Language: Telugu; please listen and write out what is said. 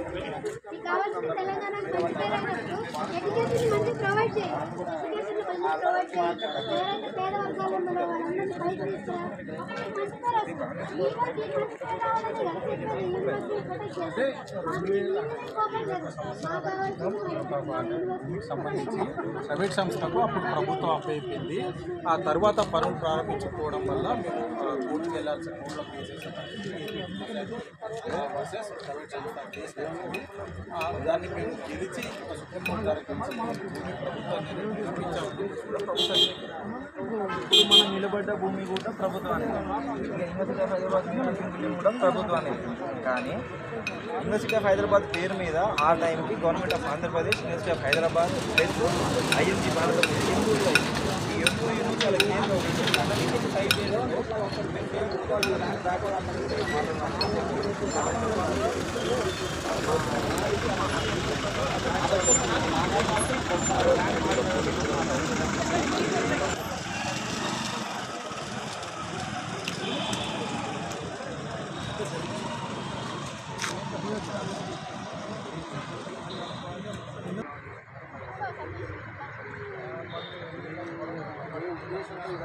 మీకు కావాల్సిన మంచి ఎడ్యుకేషన్ మంచి ప్రొవైడ్ ఎడ్యుకేషన్ మంచి ప్రొవైడ్ ఎవరైతే పేద వర్గాలు ఉన్నారో వాళ్ళందరినీ పైకి తీసుకురా. మంచి పేరు వస్తుంది మంచి పేరు రావాలని కదా యూనివర్సిటీ ప్రొటెక్ట్ యూనివర్సిటీ కోఆపరేట్ లేదు సంబంధించి ప్రైవేట్ సంస్థకు అప్పుడు ప్రభుత్వం అప్పయింది. ఆ తర్వాత పనులు ప్రారంభించుకోవడం వల్ల మేము వెళ్ళాల్సిన కోర్టులో కేసెస్ వర్సెస్ ప్రైవేట్ సంస్థ కేసు వేసింది. దాన్ని మేము గెలిచి సుప్రీంకోర్టు ద్వారా గెలిచి ప్రభుత్వాన్ని నిర్మించాము కూడా ప్రభుత్వం ఇప్పుడు మనం నిలబడ్డ భూమి కూడా ప్రభుత్వానికి ఇంకా యూనివర్సిటీ ఆఫ్ హైదరాబాద్ యూనివర్సిటీ కూడా ప్రభుత్వానికి కానీ యూనివర్సిటీ ఆఫ్ హైదరాబాద్ పేరు మీద ఆ టైంకి government of Andhra Pradesh university of Hyderabad plus ING భారత ఉద్దేశంతో ఇది